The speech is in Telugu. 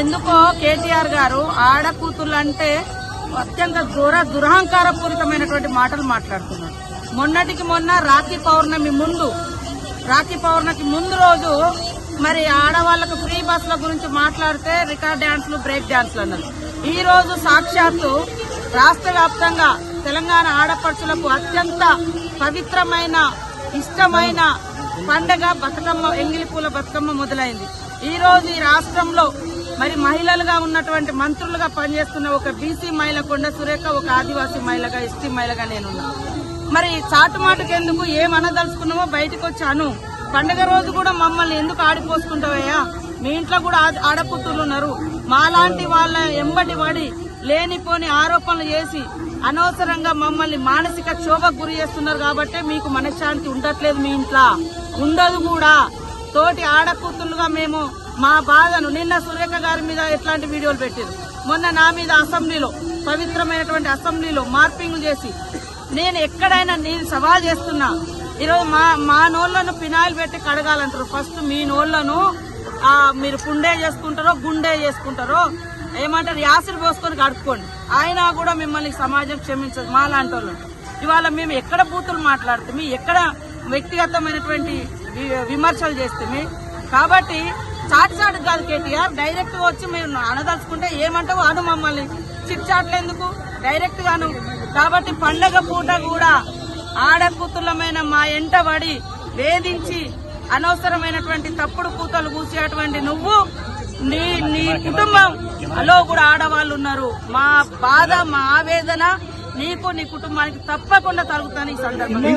ఎందుకో కేటీఆర్ గారు ఆడకూతులు అంటే అత్యంత దూర దురహంకారపూరితమైనటువంటి మాటలు మాట్లాడుతున్నారు. మొన్నటికి మొన్న రాఖీ పౌర్ణమి ముందు రాఖీ పౌర్ణమికి ముందు రోజు మరి ఆడవాళ్ళకు ఫ్రీ బస్సుల గురించి మాట్లాడితే రికార్డ్ డ్యాన్స్లు బ్రేక్ డ్యాన్స్లు అన్నారు. ఈ రోజు సాక్షాత్తు రాష్ట్ర వ్యాప్తంగా తెలంగాణ ఆడపడుచులకు అత్యంత పవిత్రమైన ఇష్టమైన పండగ బతుకమ్మ ఎంగిలి పూల బతుకమ్మ మొదలైంది. ఈ రోజు ఈ రాష్ట్రంలో మరి మహిళలుగా ఉన్నటువంటి మంత్రులుగా పనిచేస్తున్న ఒక బీసీ మహిళ కొండ సురేఖ ఒక ఆదివాసీ మహిళగా ఎస్టీ మహిళగా నేనున్నా. మరి చాటుమాటుకెందుకు ఏమనదలుచుకున్నామో బయటకు వచ్చాను పండగ రోజు కూడా మమ్మల్ని ఎందుకు ఆడిపోసుకుంటావయ్యా? మీ ఇంట్లో కూడా ఆడపుత్రులు ఉన్నారు. మాలాంటి వాళ్ళ ఎంబటి పడి లేనిపోని ఆరోపణలు చేసి అనవసరంగా మమ్మల్ని మానసిక క్షోభకు గురి చేస్తున్నారు కాబట్టి మీకు మనశ్శాంతి ఉండట్లేదు మీ ఇంట్లో. ఉండదు కూడా. తోటి ఆడపుత్రులుగా మేము మా బాధను నిన్న సురేఖ గారి మీద ఎట్లాంటి వీడియోలు పెట్టారు? మొన్న నా మీద అసెంబ్లీలో పవిత్రమైనటువంటి అసెంబ్లీలో మార్పింగ్లు చేసి నేను ఎక్కడైనా నేను సవాల్ చేస్తున్నా ఈరోజు మా మా నోళ్ళను పినాయిల్ పెట్టి కడగాలంటారు. ఫస్ట్ మీ నోళ్ళను మీరు పుండే చేసుకుంటారో గుండె చేసుకుంటారో ఏమంటారు యాసిడ్ పోసుకొని కడుక్కోండి. అయినా కూడా మిమ్మల్ని సమాజం క్షమించదు మా లాంటి వాళ్ళు. ఇవాళ మేము ఎక్కడ బూతులు మాట్లాడుతాము ఎక్కడ వ్యక్తిగతమైనటువంటి విమర్శలు చేస్తే కాబట్టి చాటు చాటు కాదు కేటీఆర్. డైరెక్ట్ వచ్చి మీరు అనదలుచుకుంటే ఏమంటావు? అను మమ్మల్ని. చిట్ చాట్లు ఎందుకు? డైరెక్ట్ గాను. కాబట్టి పండగ పూట కూడా ఆడకూతులమైన మా ఎంట పడి వేధించి అనవసరమైనటువంటి తప్పుడు కూతలు కూసేటువంటి నువ్వు నీ నీ కుటుంబం. అలో కూడా ఆడవాళ్ళు ఉన్నారు. మా బాధ మా ఆవేదన నీకు నీ కుటుంబానికి తప్పకుండా తరుగుతాను ఈ సందర్భంలో.